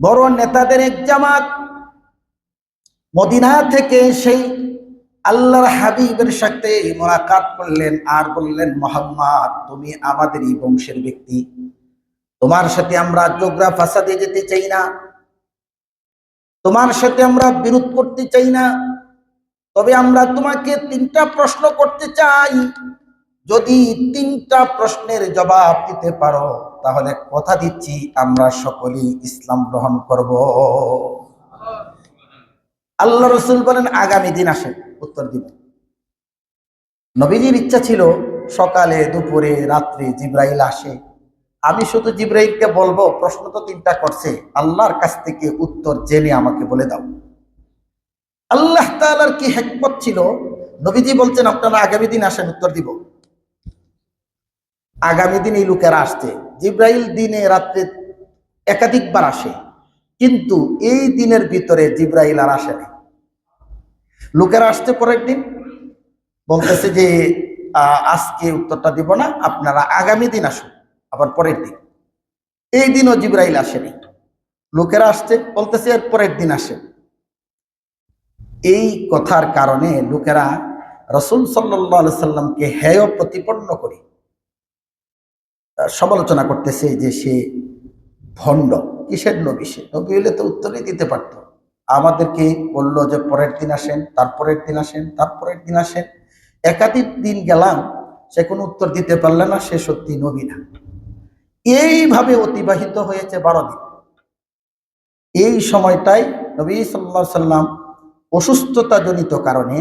বড় নেতাদের এক জামাত মদিনা থেকে সেই আল্লাহর হাবিবের সাথে মোলাকাত করলেন আর বললেন, মোহাম্মদ, তুমি আমাদেরই বংশের ব্যক্তি। তোমার সাথে আমরা যোগরা ফাসাদে যেতে চাই না। তোমার সাথে আমরা বিরোধ করতে চাই না। তবে আমরা তোমাকে তিনটা প্রশ্ন করতে চাই। যদি তিনটা প্রশ্নের জবাব দিতে পারো, তাহলে কথা দিচ্ছি, আমরা সকলেই ইসলাম গ্রহণ করব। আল্লাহ রসুল বলেন, আগামী দিন আসেন, উত্তর দিব নবীজির ইচ্ছা ছিল, সকালে, দুপুরে, রাত্রে জিব্রাইল আসে। আমি শুধু জিব্রাইলকে বলব, প্রশ্ন তো তিনটা করছে, আল্লাহর কাছ থেকে উত্তর জেনে আমাকে বলে দাও। আল্লাহ তাআলার কি হেকমত ছিল? নবীজি বলছেন, আপনারা আগামী দিন আসেন, উত্তর দিব। আগামী দিন এই লোকেরা আসছে। জিব্রাইল দিনে রাত্রে একাধিকবার আসে। কিন্তু এই দিনের ভিতরে জিব্রাইল আর আসে না লোকেরা আসছে পরের দিন। বলতেছে যে আজকে উত্তরটা দিব না, আপনারা আগামী দিন আসুন, আবার পরের দিন। এই দিনও জিব্রাইল আসেনি লোকেরা আসছে, বলতেছে এর পরের দিন আসে। এই কথার কারণে লোকেরা রসুল সাল্লাহ সাল্লামকে হেয় প্রতিপন্ন করে। সমালোচনা করতেছে যে সে ভণ্ড, কিসের নবী সে? নবী হলে তো উত্তরই দিতে পারতো। আমাদেরকে বলল যে পরের দিন আসেন, তারপরের দিন আসেন, তারপরের দিন আসেন। একাধিক দিন গেলাম, সে কোনো উত্তর দিতে পারলে না, সে সত্যি নবী না। এইভাবে অতিবাহিত হয়েছে বারো দিন। এই সময়টাই নবী সাল্লা সাল্লাম অসুস্থতাজনিত কারণে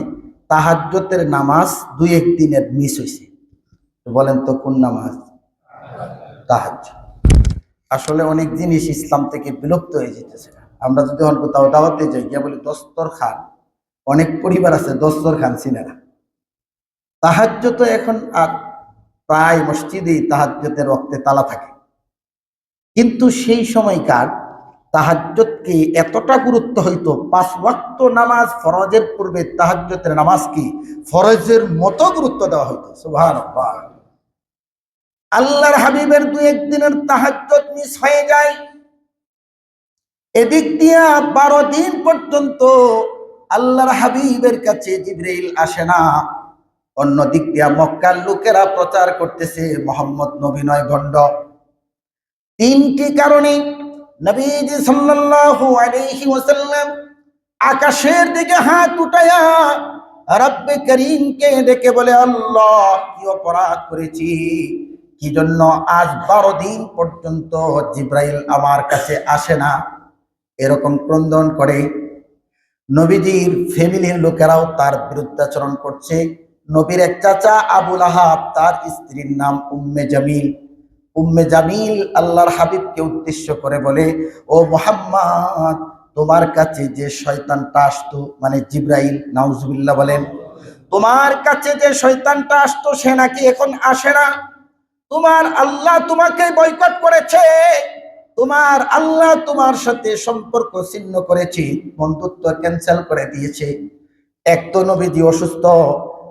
তাহাজ্যতের নামাজ দুই এক দিনের মিস হয়েছে বলেন তো কোন নামাজ? তাহাজ্য আসলে অনেক জিনিস ইসলাম থেকে বিলুপ্ত হয়ে যেতেছে। আমরা যদি এখন কোথাও দাওয়াতে যাই, গিয়ে বলি দস্তর খান। অনেক পরিবার আছে, দস্তর খান না। তাহাজ্য তো এখন আর প্রায় মসজিদেই তাহাজ্যতের রক্তে তালা থাকে। কিন্তু সেই সময়কার তাহাজ্জতকে এতটা গুরুত্ব হইতো, পাঁচ ওয়াক্ত নামাজ ফরজের পূর্বে তাহাজ্জতের নামাজ কি ফরজের মতো গুরুত্ব দেওয়া হইতো? সুবহানাল্লাহ। আল্লাহর হাবিবের দু একদিনের তাহাজ্জত মিস হয়ে যায়। এদিক দিয়া বারো দিন পর্যন্ত আল্লাহর হাবিবের কাছে জিব্রাইল আসে না। অন্য দিক দিয়া মক্কার লোকেরা প্রচার করতেছে মোহাম্মদ নবী নয় ভণ্ড তিনটি কারণে নবীজি সাল্লাল্লাহু আলাইহি ওয়াসাল্লাম আকাশের দিকে হাত উঠায়া রব্বে করিমকে ডেকে বলে, আল্লাহ, কি অপরাধ করেছি? কি জন্য আজ বারো দিন পর্যন্ত জিব্রাইল আমার কাছে আসে না। এরকম ক্রন্দন করে। নবীজির ফ্যামিলির লোকেরাও তার বিরুদ্ধাচরণ করছে। নবীর এক চাচা আবুল আহাব তার স্ত্রীর নাম উম্মে জামিল। উম্মে জামিল আল্লাহর হাবিবকে উদ্দেশ্য করে বলে, ও মোহাম্মদ, তোমার কাছে যে শয়তানটা আসতো মানে জিব্রাইল, নাউজুবিল্লাহ বলেন, তোমার কাছে যে শয়তানটা আসতো, সে নাকি এখন আসে না? তোমার আল্লাহ তোমাকে বয়কট করেছে। তোমার আল্লাহ তোমার সাথে সম্পর্ক ছিন্ন করেছে, বন্ধুত্ব ক্যান্সেল করে দিয়েছে। এক তো নবীজি অসুস্থ,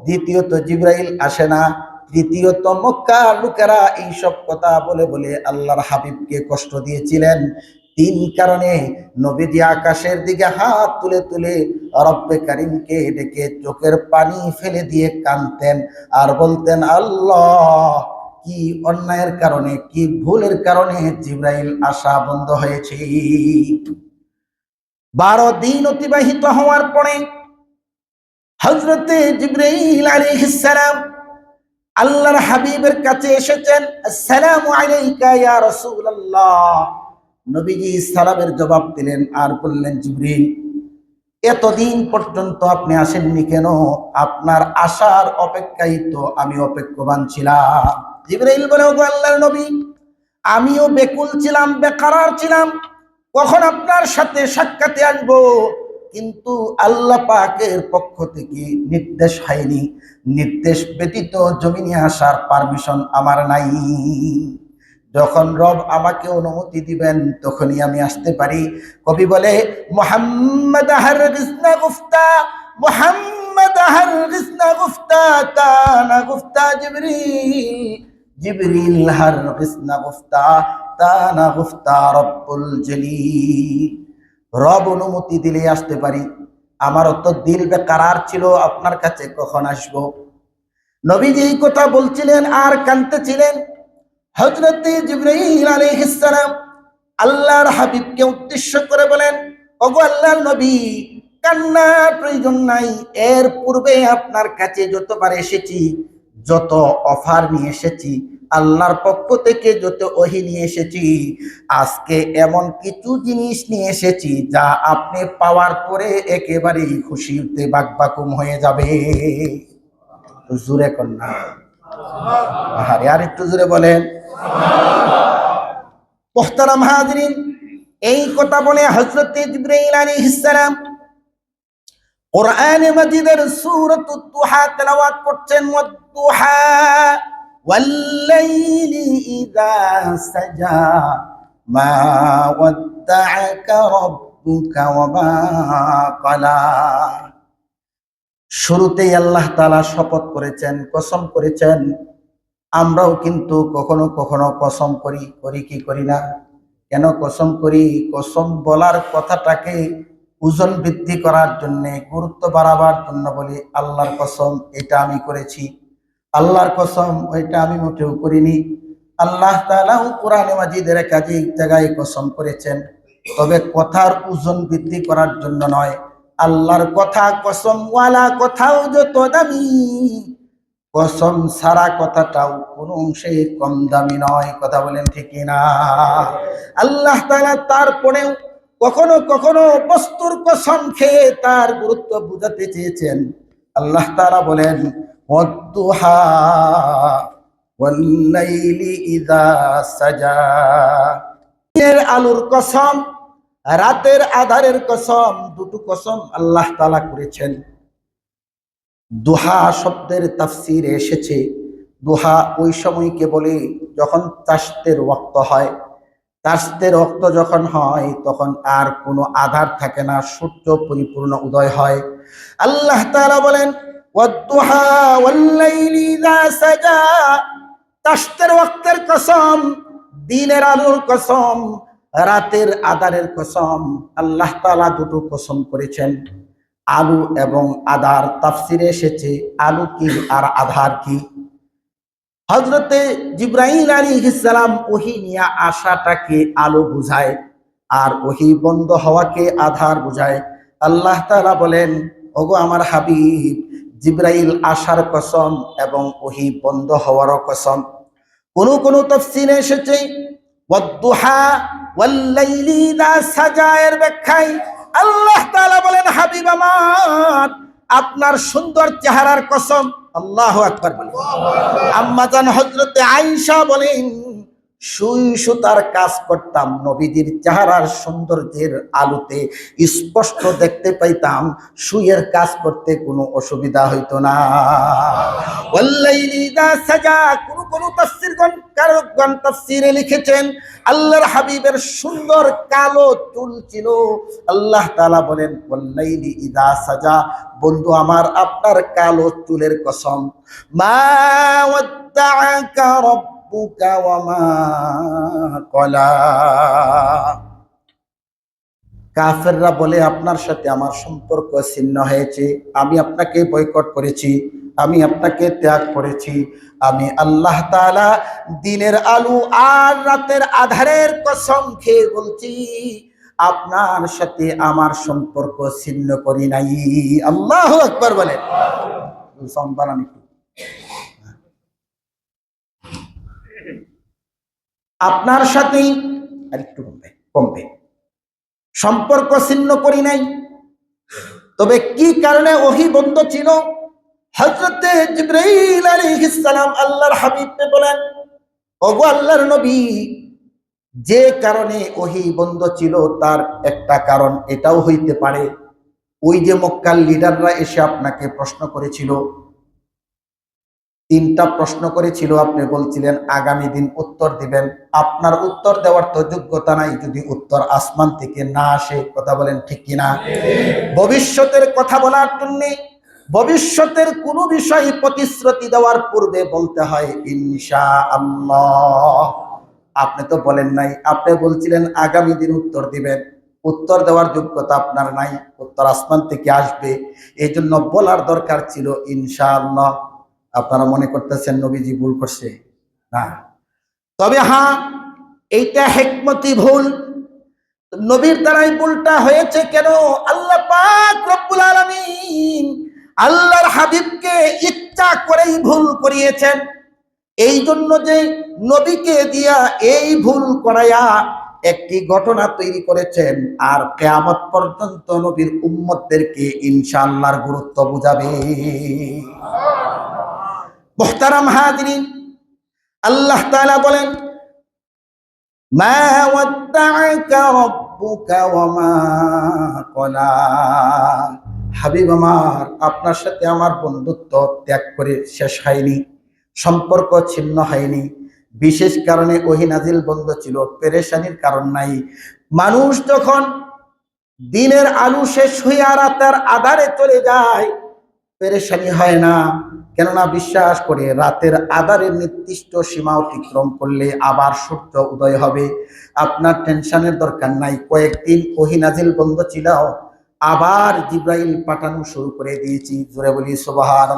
দ্বিতীয়ত জিব্রাইল আসে না, তৃতীয়ত মক্কা লোকেরা এইসব কথা বলে বলে আল্লাহর হাবিবকে কষ্ট দিয়েছিলেন। তিন কারণে নবীজি আকাশের দিকে হাত তুলে তুলে রব্বে কারিমকে ডেকে চোখের পানি ফেলে দিয়ে কানতেন আর বলতেন, আল্লাহ কি অন্যায়ের কারণে, কি ভুলের কারণে জিব্রাইল আসা বন্ধ হয়েছে? বারো দিন অতিবাহিত হওয়ার পরে হজরতে জিব্রাইল আলাইহিস সালাম আল্লাহর হাবিবের কাছে এসেছেন, আসসালামু আলাইকা ইয়া রাসূলুল্লাহ। নবীজি সালামের জবাব দিলেন, আর বললেন জিব্রিল এতদিন পর্যন্ত আপনি আসেননি কেন? আপনার আসার অপেক্ষায় তো আমি অপেক্ষমান ছিলাম। জিব্রাইল বলে, ওগো আল্লাহর নবী, আমিও বেকুল ছিলাম, বেকারার ছিলাম, কখন আপনার সাথে সাক্ষাতে আসব কিন্তু আল্লাহ পাকের পক্ষ থেকে নির্দেশ হয়নি। নির্দেশ ব্যতীত জমিনে আসার পারমিশন আমার নাই। যখন রব আমাকে অনুমতি দিবেন, তখনই আমি আসতে পারি। কবি বলে, মোহাম্মদ হার কৃষ্ণা গুফতা, মোহাম্মদ হার কৃষ্ণা গুফতা, কানা গুফতা জিবরিল। জিবরিল হার কৃষ্ণা গুফতা আতানা গুফতা রব্বুল জলিল। রব অনুমতি দিলে আসতে পারি। আমারও তো দিল বেকার ছিল, আপনার কাছে কখন আসব? নবীজি এই কথা বলছিলেন আর কানতেছিলেন হজরতে জিব্রাইল আলাইহিস সালাম আল্লাহর হাবিবকে উদ্দেশ্য করে বলেন, ওগো আল্লাহর নবী, কান্নার প্রয়োজন নাই। এর পূর্বে আপনার কাছে যতবার এসেছি যত অফার নিয়ে এসেছি, আল্লাহর পক্ষ থেকে যত ওহি নিয়ে এসেছি, আজকে এমন কিছু জিনিস নিয়ে এসেছি যা আপনি পাওয়ার পরে একেবারেই খুশিতে বাকবাকুম হয়ে যাবে। জোরে কন্যা আরে আর একটু জোরে বলেন। মোহতারাম হাজরিন, এই কথা বলে হযরত জিবরাইল আলাইহিস সালাম কোরআনে মাজিদের সূরাতুদ দুহা তেলাওয়াত করছেন ওয়াদ-দুহা ওয়াল-লাইলি ইযা সাজা মা ওয়াদ্দাআকা রাব্বুকা ওয়া মা ক্বালা শুরুতেই আল্লাহ তালা শপথ করেছেন, কসম করেছেন। আমরাও কিন্তু কখনো কখনো কসম করি করি কি করি না? কেন কসম করি? কসম বলার কথাটাকে ওজন বৃদ্ধি করার জন্য, গুরুত্ব বাড়াবার জন্য বলি, আল্লাহর কসম, এটা আমি করেছি। আল্লাহর কসম, ওইটা আমি মোটেও করিনি। আল্লাহ তাআলাও কোরআনে মাজিদের একাধিক জায়গায় কসম করেছেন। তবে কথার ওজন বৃদ্ধি করার জন্য নয়। আল্লাহর কথা কসম ওয়ালা কথাও যত দামি। কসম সারা কথাটাও কোন অংশে কম দামি নয়। কথা বলেন ঠিক না আল্লাহ তাআলা তারপরেও কখনো কখনো বস্তুর কসম খেয়ে তার গুরুত্ব বুঝাতে চেয়েছেন। আল্লাহ তাআলা বলেন দিনের আলুর কসম, রাতের আধারের কসম, দুটো কসম আল্লাহ তালা করেছেন। দোহা শব্দের তাফসিরে এসেছে, দোহা ওই সময়কে বলে যখন চাষতের রক্ত হয়। চাষতের রক্ত যখন হয়, তখন আর কোনো আধার থাকে না, সূর্য পরিপূর্ণ উদয় হয়। আল্লাহ তালা বলেন ওয়াদ্দুহা ওয়াল্লাইলি ইযা সাজা চাষতের ওক্তের কসম, দিনের আলোর কসম, রাতের আধারের কসম, আল্লাহ তাআলা দুটো কসম করেছেন। আলু এবং আধার তাফসিরে এসেছে, আলু কি আর আধার কি? হজরতে জিব্রাহিম আলী ইসলাম ওহি নিয়ে আশাটাকে আলো বুঝায়, আর ওহি বন্ধ হওয়াকে আধার বুঝায়। আল্লাহ তাআলা বলেন, ওগো আমার হাবিব জিব্রাইল আশার কসম এবং ওহি বন্ধ হওয়ারও কসম। কোন কোন তফসিলে এসেছে ইযা ব্যাখ্যায় আল্লাহ তাআলা বলেন, হাবিব আপনার সুন্দর চেহারার কসম আল্লাহ আকবার বলেন আম্মা জান হযরতে আয়েশা বলেন সুই সুতার কাজ করতাম। নবীজির চেহারার সৌন্দর্যের আলোতে স্পষ্ট দেখতে পাইতাম সুইয়ের কাজ করতে কোনো অসুবিধা হইতো না। কোন কোন কারকগণ তাফসীরে লিখেছেন, আল্লাহর হাবিবের সুন্দর কালো চুল ছিল। আল্লাহ তাআলা বলেন, ওয়াল্লাইলি ইযা সাজা, বন্ধু আমার, আপনার কালো চুলের কসম। মা কাফেররা বলে, আপনার সাথে আমার সম্পর্ক ছিন্ন হয়েছে। আমি আপনাকে বয়কট করেছি। আমি আপনাকে ত্যাগ করেছি। আমি আল্লাহ তাআলা দিনের আলু আর রাতের আধারের কসম খেয়ে বলছি, আপনার সাথে আমার সম্পর্ক ছিন্ন করি নাই। আল্লাহ আকবার বলে। সাউন্ড একটু। আপনার সাথেই, আর একটু কমবে কমবে। সম্পর্ক ছিন্ন করি নাই। তবে কি কারণে ওহি বন্ধ ছিল? হজরতে জিব্রাইল আলাইহিস আল্লাহর হাবিবকে বলেন, ওগো আল্লাহর নবী, যে কারণে ওহি বন্ধ ছিল, তার একটা কারণ এটাও হইতে পারে। ওই যে মক্কার লিডাররা এসে আপনাকে প্রশ্ন করেছিল তিনটা প্রশ্ন করেছিল, আপনি বলছিলেন, আগামী দিন উত্তর দিবেন। আপনার উত্তর দেওয়ার তো যোগ্যতা নাই, যদি উত্তর আসমান থেকে না আসে, কথা বলেন ঠিক কিনা? ভবিষ্যতের কথা বলার জন্য, ভবিষ্যতের কোনো বিষয় প্রতিশ্রুতি দেওয়ার পূর্বে বলতে হয় ইনশা আল্লাহ আপনি তো বলেন নাই, আপনি বলছিলেন, আগামী দিন উত্তর দিবেন। উত্তর দেওয়ার যোগ্যতা আপনার নাই, উত্তর আসমান থেকে আসবে। এই জন্য বলার দরকার ছিল, ইনশাআল্লাহ। আপনারা মনে করতেছেন নবীজি ভুল করছে? না। তবে হ্যাঁ এইটা হেকমতি ভুল। নবীর দ্বারাই ভুলটা হয়েছে কেন? আল্লাহ আল্লাহর হাবিবকে ইচ্ছা করেই ভুল করিয়েছেন। এই জন্য যে নবীকে দিয়া এই ভুল করাইয়া একটি ঘটনা তৈরি করেছেন, আর কেয়ামত পর্যন্ত নবীর উম্মতদেরকে ইনশাআল্লাহর গুরুত্ব বুঝাবে। মোহতারাম হাজরিন। আল্লাহ তাআলা বলেন হাবিব আমার, আপনার সাথে আমার বন্ধুত্ব ত্যাগ করে শেষ হয়নি, সম্পর্ক ছিন্ন হয়নি। বিশেষ কারণে ওহি নাজিল বন্ধ ছিল, পেরেশানির কারণ নাই। মানুষ যখন দিনের আলু শেষ হইয়া রাতের আধারে চলে যায় পেরেশানি হয় না। কেননা বিশ্বাস করে, রাতের আধারের নির্দিষ্ট সীমা অতিক্রম করলে আবার সূর্য উদয় হবে। আপনার টেনশনের দরকার নাই, কয়েকদিন ওহিনাজিল বন্ধ ছিল। আবার জিব্রাইল পাঠানো শুরু করে দিয়েছি। জোরে বলি সুবাহান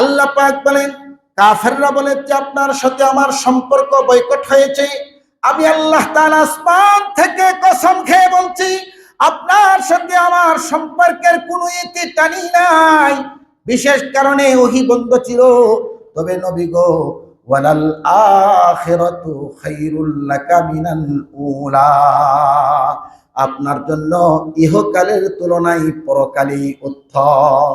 আল্লাহ পাক বলেন, কাফেররা বলে যে, আপনার সাথে আমার সম্পর্ক বৈকট হয়েছে। আমি আল্লাহ তাআলা আসমান থেকে কসম খেয়ে বলছি আপনার সাথে আমার সম্পর্কের কোনো ইতি টানি নাই। বিশেষ কারণে ওহি বন্ধ ছিল। তবে নবী গো ওয়ালাল আখিরাতু খায়রুল লাকা মিনাল উলা। আপনার জন্য ইহকালের তুলনায় পরকালই উত্তম।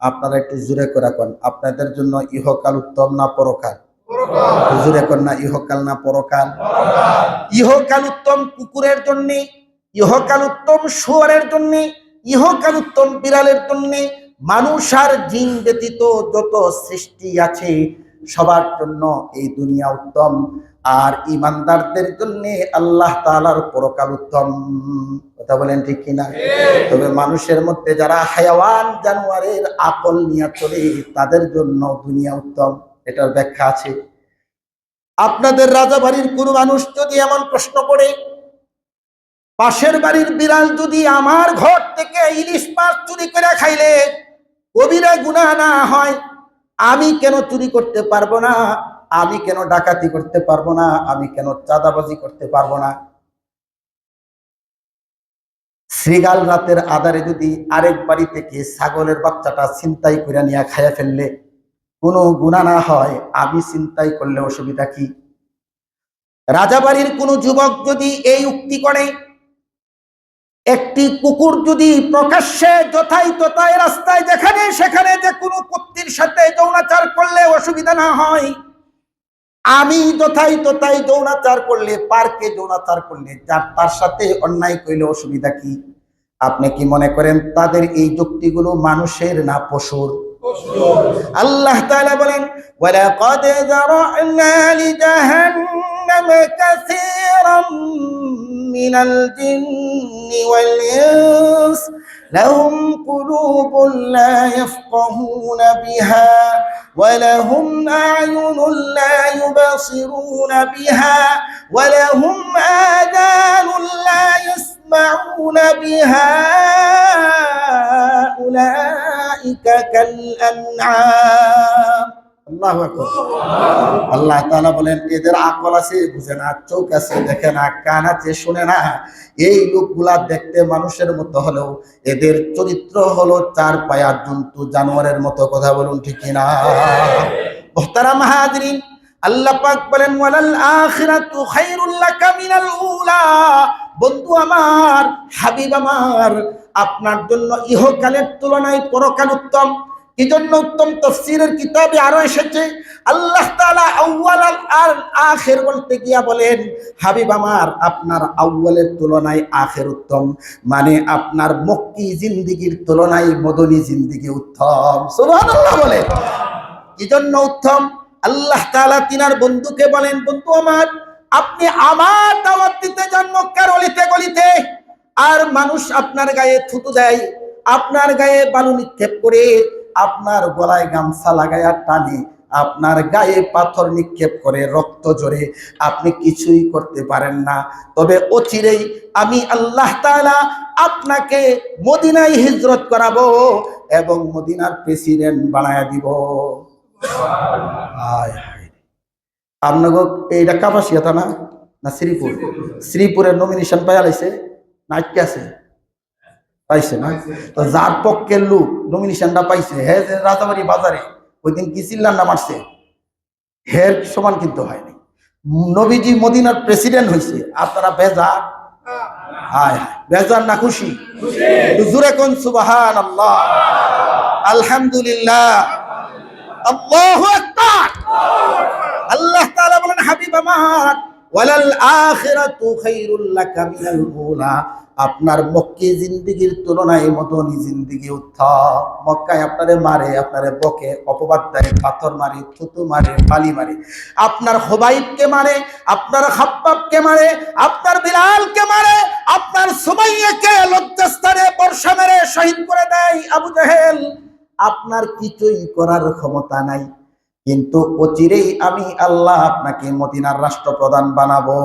আপনারা একটু জুড়ে করে কোন আপনাদের জন্য ইহকাল উত্তম না পরকাল? জুড়ে কর না ইহকাল না পরকাল। ইহকাল উত্তম কুকুরের জন্য ইহকাল উত্তম শুয়ারের জন্যে ইহকাল উত্তম বিড়ালের জন্যে মানুষ আর জিন ব্যতীত যত সৃষ্টি আছে সবার জন্য এই দুনিয়া উত্তম। আর ইমানদারদের জন্য আল্লাহ তাআলার পরকাল উত্তম। কথা বলেন ঠিক কিনা তবে মানুষের মধ্যে যারা হায়াওয়ান জানোয়ারের আকল নিয়ে চলে তাদের জন্য দুনিয়া উত্তম। এটার ব্যাখ্যা আছে। আপনাদের রাজাবাড়ির কোনো মানুষ যদি এমন প্রশ্ন করে পাশের বাড়ির বিড়াল যদি আমার ঘর থেকে ইলিশ মাছ চুরি করে খাইলে কবিরা গুনাহ না হয়। আমি কেন চুরি করতে পারব না? আমি কেন ডাকাতি করতে পারব না? আমি কেন চাঁদাবাজি করতে পারব না? শ্রীগাল রাতের আধারে যদি আরেক বাড়ি থেকে ছাগলের বাচ্চাটা চিন্তাই করে নিয়ে খাইয়া ফেললে কোনো গুণা না হয়, আমি চিন্তাই করলে অসুবিধা কি? রাজাবাড়ির কোনো যুবক যদি এই উক্তি করে একটি কুকুর যদি প্রকাশ্যে যথাই তথায় রাস্তায় যেখানে সেখানে যে কোনো কুত্তির সাথে যৌনাচার করলে অসুবিধা না হয়। আমি যথাই তথাই যৌনাচার করলে, পার্কে যৌনাচার করলে, যার তার সাথে অন্যায় করলে অসুবিধা কি? আপনি কি মনে করেন তাদের এই যুক্তিগুলো মানুষের না পশুর? আল্লাহ তাআলা বলেন ওয়ালাকাদ যারা'না লিজাহান্নাম কাসীরাম মিনাল জিন্নি ওয়াল ইনস لهم قلوب لا يفقهون بها ولهم أعين لا يبصرون بها ولهم آذان لا يسمعون بها أولئك كالأنعام আল্লাহু আকবার আল্লাহ তাআলা বলেন এদের আকল আছে বুঝে না চোখ আছে দেখে না কান আছে শুনে না এই লোকগুলা দেখতে মানুষের মতো হলেও এদের চরিত্র হলো চার পায়ার জন্তু জানোয়ারের মতো কথা বলুন ঠিক না মোহতারাম হাজরিন আল্লাহ পাক বলেন ওয়ালাল আখিরাতু খায়রুল লাকা মিনাল উলা বন্ধু আমার, হাবিব আমার, আপনার জন্য ইহকালের তুলনায় পরকাল উত্তম। কি জন্য উত্তম তফসিরের কিতাবে আরও এসেছে, আল্লাহ তাআলা আউয়াল আর আখির বলতে গিয়া বলেন, হাবিব আমার, আপনার আউয়ালের তুলনায় আখির উত্তম। মানে আপনার মক্কি জিন্দিগির তুলনায় মদনী জিন্দিগি উত্তম। সুবহানাল্লাহ বলে। কি জন্য উত্তম। আল্লাহ তাআলা তিনার বন্ধুকে বলেন, বন্ধু আমার আপনি আমার দাওয়াত দিতে যান মক্কার অলিতে গলিতে, আর মানুষ আপনার গায়ে থুতু দেয়, আপনার গায়ে বালু নিক্ষেপ করে, আপনার গলায় গামছা লাগাইয়া টানে, আপনার গায়ে পাথর নিক্ষেপ করে রক্ত জোরে আপনি কিছুই করতে পারেন না তবে অচিরেই আমি আল্লাহ তাআলা আপনাকে মদিনায় হিজরত করাবো এবং মদিনার প্রেসিডেন্ট বানায় দিব হায়। আপনাকে এইটা কাপাসিয়া তা না? না শ্রীপুর? শ্রীপুরের নমিনেশন পাইয়া লাইছে না আটকে আছে। পাইছে না? তো যার পক্ষের লোক নমিনেশনটা পাইছে, হে যে রাজাবাড়ি বাজারে ওই দিন কি চিল্লান্না মারছে? হের সমান কিন্তু হয়নি। নবীজি মদিনার প্রেসিডেন্ট হয়েছে আপনারা বেজার? হায় হায়, বেজার না খুশি? জুরে কোন সুবাহান আল্লাহ আলহামদুলিল্লাহ আল্লাহু বলেন, হাবিব আমার, ওয়ালাল আখিরাতু খায়রুল লাকা মিনাল উলা। আপনার মক্কি জিন্দিগির তুলনায় মদনী জিন্দিগি উত্তম। মক্কায় আপনারে মারে, আপনারে বকে, অপবাদ দেয়, পাথর মারে, থুতু মারে, বালি মারে। আপনার হোবাইবকে মারে, আপনার হাব্বাবকে মারে, আপনার বিলালকে মারে, আপনার সুমাইয়াকে লজ্জাস্থানে বর্ষা মেরে শহীদ করে দেয় আবু জাহেল। আপনার কিছুই করার ক্ষমতা নাই। কিন্তু অচিরেই আমি আল্লাহ আপনাকে মদিনার রাষ্ট্রপ্রধান বানাবো।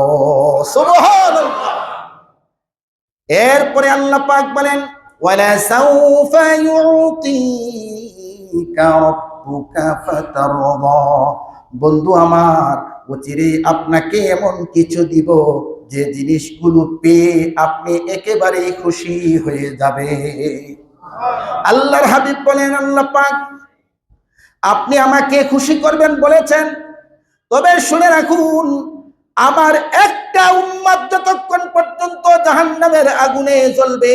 এরপরে আল্লাহ পাক বলেন বন্ধু আমার, অচিরেই আপনাকে এমন কিছু দিব, যে জিনিসগুলো পেয়ে আপনি একেবারে খুশি হয়ে যাবে আল্লাহর হাবিব বলেন, আল্লাহ পাক আপনি আমাকে খুশি করবেন বলেছেন। তবে শুনে রাখুন, আমার একটা উম্মাদ যতক্ষণ পর্যন্ত জাহান্নামের আগুনে জ্বলবে,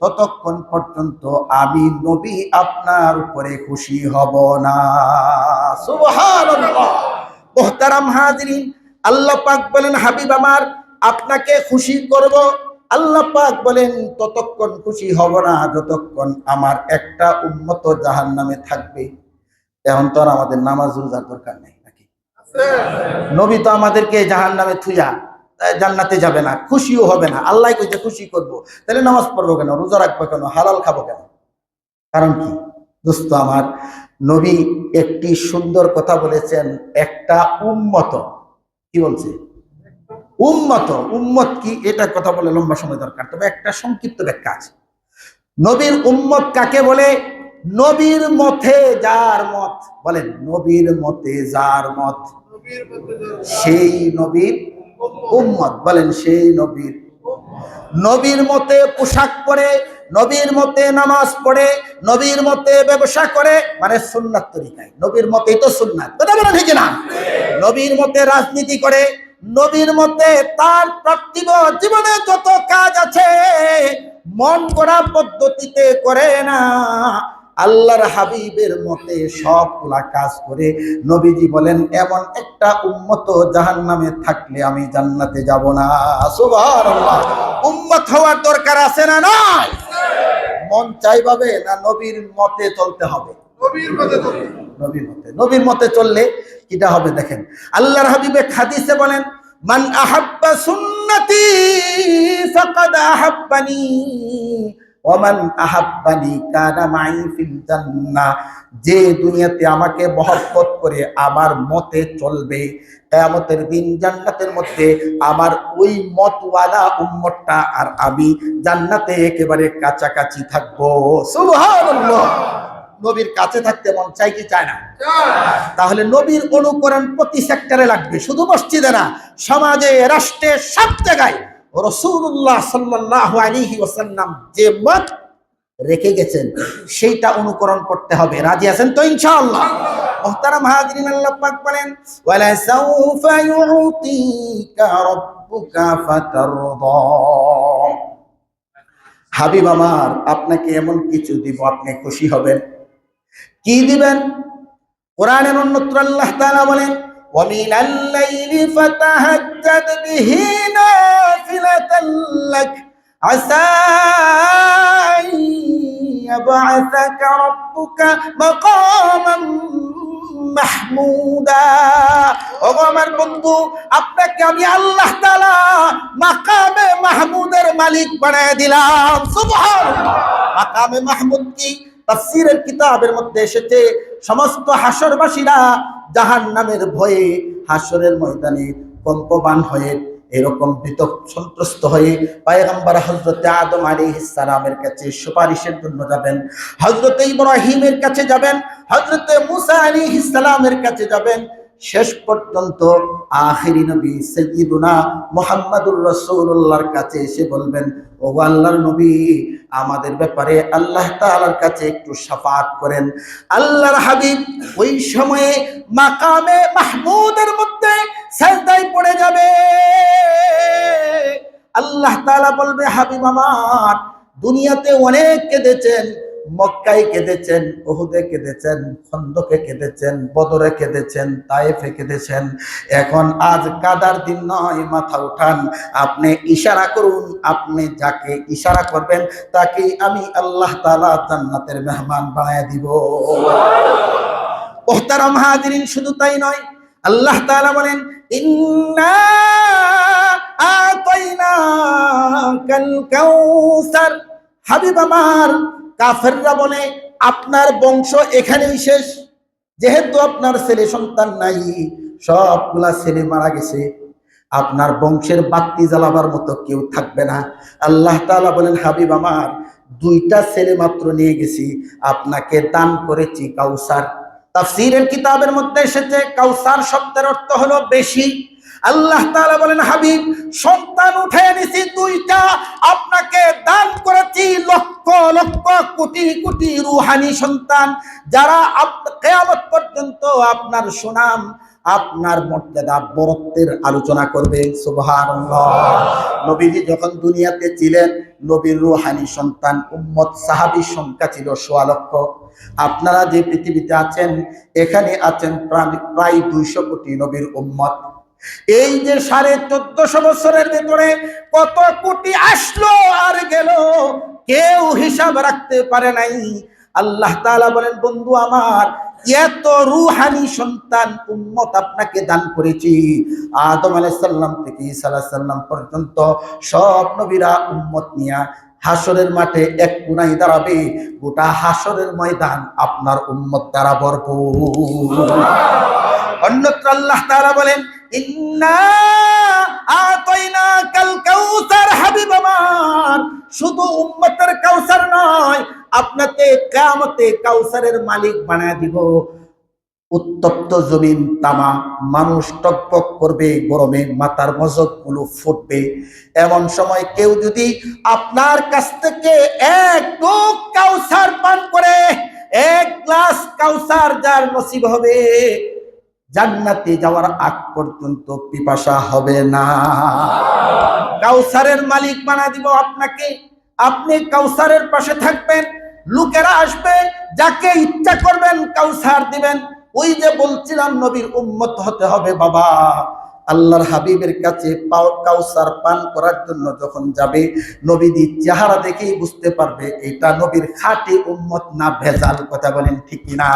ততক্ষণ পর্যন্ত আমি নবী আপনার উপরে খুশি হব না। আল্লাহ পাক বলেন, হাবিব আমার, আপনাকে খুশি করব। আল্লাহ পাক বলেন ততক্ষণ খুশি হব না যতক্ষণ আমার একটা উন্মত জাহান নামে থাকবে। এখন তো আর আমাদের নামাজ রোজার দরকার নেই নাকি? নবী তো আমাদেরকে জাহান নামে আহ, জান্নাতে যাবে না খুশিও হবে না। আল্লাহ কইছে খুশি করব। তাহলে নামাজ পড়ব কেন? রোজা রাখব কেন? হালাল খাব কেন? কারণ কি? দোস্ত আমার নবী একটি সুন্দর কথা বলেছেন একটা উন্মত কি বলছে? উম্মত উম্মত কি? এটা কথা বলে লম্বা সময় দরকার। তবে একটা সংক্ষিপ্ত ব্যাখ্যা আছে। নবীর উম্মত কাকে বলে? নবীর মতে যার মত। বলেন নবীর মতে যার মত। সেই নবীর উম্মত। বলেন সেই নবীর নবীর মতে পোশাক পরে নবীর মতে নামাজ পড়ে নবীর মতে ব্যবসা করে মানে সুন্নাত তরিকায়। নবীর মতেই তো সুন্নাত। কথা বলেন ঠিক না নবীর মতে রাজনীতি করে নবীর মতে তার পার্থিব জীবনে যত কাজ আছে, মন করা পদ্ধতিতে করে না। আল্লাহর হাবিবের মতে সবগুলা কাজ করে নবীজি বলেন, এমন একটা উম্মত জাহান নামে থাকলে আমি জান্নাতে যাব না। সুবহানাল্লাহ। উম্মত হওয়ার দরকার আছে না নয় মন চাইভাবে না নবীর মতে চলতে হবে? নবীর মতে নবীর মতে। নবীর মতে চললে কিটা হবে, দেখেন। আল্লাহর হাবিবে হাদিসে বলেন, মান আহাব্বা সুন্নতি ফাকাদ আহাব্বানি ওমান আহাব্বানি কানা মাই ফিল জান্নাহ। যে দুনিয়াতে আমাকে মহব্বত করে আমার মতে চলবে, কিয়ামতের দিন জান্নাতের মধ্যে আমার ওই মতওয়ালা উম্মতটা আর আমি জান্নাতে একেবারে কাছাকাছি থাকব। সুবহানাল্লাহ! নবীর কাছে থাকতে মন চাই কি চায় না? তাহলে নবীর অনুকরণ প্রতি সেক্টরে লাগবে শুধু মসজিদে না সমাজে রাষ্ট্রে সব জায়গায়। রসুল্লাহ সাল্লাহ আলিহি ওসাল্লাম যে মত রেখে গেছেন সেইটা অনুকরণ করতে হবে। রাজি আছেন তো ইনশাআল্লাহ। মুহতারাম হাজরিন আল্লাহ পাক বলেন ওয়ালা সাউফা ইউতিকা রাব্বুকা ফাতারদা। হাবিব আমার আপনাকে এমন কিছু দিব আপনি খুশি হবেন। কি দিবেন কোরআনের অন্যত্র আল্লাহ তাআলা বলেন ومن الليل فتهجد به نافلة لك عسى أن يبعثك ربك مقاما মাহমুদা ও আমার বন্ধু আপনাকে আমি আল্লাহ তাআলা মাকামে মাহমুদের মালিক বানায় দিলাম সুবহানাল্লাহ মাকামে মাহমুদ কি তাফসীরের কিতাবের মধ্যে এসেছে, সমস্ত হাসরবাসীরা জাহান নামের ভয়ে হাসরের ময়দানে কম্পবান হয়ে এরকম বিতক সন্ত্রস্ত হয়ে পায়গাম্বার হজরতে আদম আলী ইসালামের কাছে সুপারিশের জন্য যাবেন হজরতে ইব্রাহিমের কাছে যাবেন হজরতে মুসা আলী ইসালামের কাছে যাবেন। শেষ পর্যন্ত আখিরি নবী সৈয়দুনা মোহাম্মদুর রসুল্লাহর কাছে এসে বলবেন ও আল্লাহর নবী, আমাদের ব্যাপারে আল্লাহ তালার কাছে একটু সাফাত করেন। আল্লাহর হাবিব ওই সময়ে মাকামে মাহমুদের মধ্যে সাজদায় পড়ে যাবে। আল্লাহ তাআলা বলবে, হাবিব আমার, দুনিয়াতে অনেক কেঁদেছেন মক্কায় কেঁদেছেন ওহুদে কেঁদেছেন, খন্দকে কেঁদেছেন, বদরে কেঁদেছেন, তায়েফে কেঁদেছেন। এখন আজ কাদার দিন নয়, মাথা উঠান। আপনি ইশারা করুন, আপনি যাকে ইশারা করবেন তাকে আমি আল্লাহ তালা জান্নাতের মেহমান বানায় দিব। ওহতারাম হাজিরিন, শুধু তাই নয়, আল্লাহ তালা বলেন, ইন্না আতাইনাকাল কাউসার, হাবিব আমার কাফেররা বলে, আপনার বংশ এখানেই শেষ। যেহেতু আপনার ছেলে সন্তান নাই, সবগুলা ছেলে মারা গেছে। আপনার বংশের বাতি জ্বালাবার মতো কেউ থাকবে না। আল্লাহ তাআলা বলেন, হাবিব আমার, দুইটা ছেলে মাত্র নিয়ে গেছি। আপনাকে দান করেছি কাউসার। তাফসীরের কিতাবের মধ্যে এসেছে, কাউসার শব্দের অর্থ হলো বেশি। আল্লাহ তাআলা বলেন, হাবিব, সন্তান উঠে নিছি দুইটা। আপনাকে দান করেছি লক্ষ লক্ষ কোটি কোটি রুহানি সন্তান। যারা কেয়ামত পর্যন্ত আপনার সুনাম, আপনার মর্যাদা, বরত্বের আলোচনা করবে। নবীজি যখন দুনিয়াতে ছিলেন, নবীর রুহানি সন্তান, উম্মত সাহাবীর সংখ্যা ছিল সোয়া লক্ষ। আপনারা যে পৃথিবীতে আছেন, এখানে আছেন প্রায় দুইশো কোটি নবীর উম্মত। এই যে সাড়ে চোদ্দশো বছরের ভেতরে কত কোটি আসলো আর গেল, কেউ হিসাব রাখতে পারে নাই। আল্লাহ তাআলা বলেন, বন্ধু আমার, এত রুহানি সন্তান উম্মত আপনাকে দান করেছি। আদম আলাইহিস সালাম থেকে আলাইহিস পর্যন্ত সব নবীরা উম্মত নিয়া হাসরের মাঠে এক কোনায় দাঁড়াবে। গোটা হাসরের ময়দান আপনার উম্মত দ্বারা ভরপুর। অন্যত্র আল্লাহ তাআলা বলেন ইন্না আতাইনাকাল কাউসার হাবিব শুধু উম্মতের কাউসার নয়, আপনাকে কিয়ামতে কাউসারের মালিক বানায় দিব। উত্তপ্ত জমিন তামা, মানুষ টকপক করবে, গরমে মাথার মজকগুলো ফুটবে। এমন সময় কেউ যদি আপনার কাছ থেকে এক কাউসার পান করে, এক গ্লাস কাউসার যার নসিব হবে জান্নাতে যাওয়ার আগ পর্যন্ত পিপাসা হবে না। কাউসারের মালিক বানা দিব আপনাকে। আপনি কাউসারের পাশে থাকবেন, লোকেরা আসবে, যাকে ইচ্ছা করবেন কাউসার দিবেন। ওই যে বলছিলাম, নবীর উম্মত হতে হবে বাবা। আল্লাহর হাবিবের কাছে কাউসার পান করার জন্য যখন যাবে নবীদি চেহারা দেখেই বুঝতে পারবে, এটা নবীর খাঁটি উম্মত না ভেজাল, কথা বলেন ঠিক না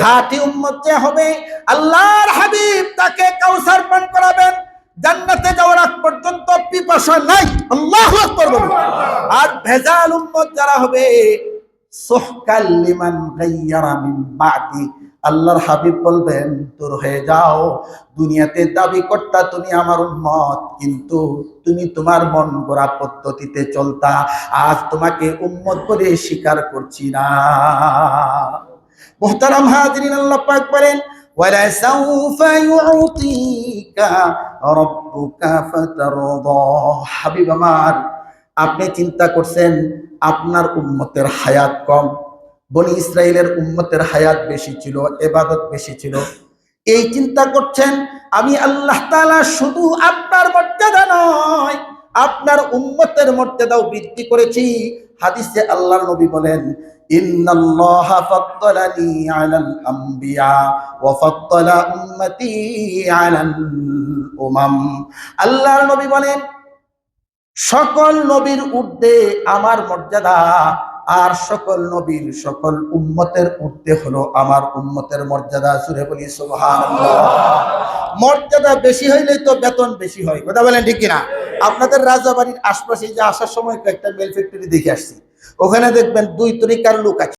খাঁটি উম্মত যে হবে, আল্লাহর হাবিব তাকে কাউসার পান করাবেন। জান্নাতে যাওয়ার আগ পর্যন্ত পিপাসা নাই। আল্লাহু। আর ভেজাল উম্মত যারা হবে, সুহকাল লিমান গায়্যারা মিন বাদি আল্লাহর হাবিব বলবেন দূর হয়ে যাও দুনিয়াতে দাবি করতা তুমি আমার উম্মত কিন্তু তুমি তোমার মন গড়া পদ্ধতিতে চলতা আজ তোমাকে উম্মত বলে স্বীকার করছি না মোহতারাম হাজরিন আল্লাহ পাক বলেন ولسوف يعطيك ربك فترضى হাবিব আমার আপনি চিন্তা করছেন আপনার উম্মতের হায়াত কম বনি ইসরায়েলের উম্মতের হায়াত বেশি ছিল, এবাদত বেশি ছিল। এই চিন্তা করছেন, আমি আল্লাহ তাআলা শুধু আপনার মর্যাদা নয়, আপনার উম্মতের মর্যাদাও বৃদ্ধি করেছি। হাদিসে আল্লাহর নবী বলেন আল্লাহর নবী বলেন, সকল নবীর ঊর্ধ্বে আমার মর্যাদা আর সকল নবীর সকল উম্মতের ঊর্ধ্বে হলো আমার উম্মতের মর্যাদা। সুরে বলি মর্যাদা বেশি হইলে তো বেতন বেশি হয়। কথা বলেন ঠিক কিনা? আপনাদের রাজাবাড়ির আশপাশে যে আসার সময় কয়েকটা মেল ফ্যাক্টরি দেখে আসছি। ওখানে দেখবেন দুই তরিকার লোক আছে।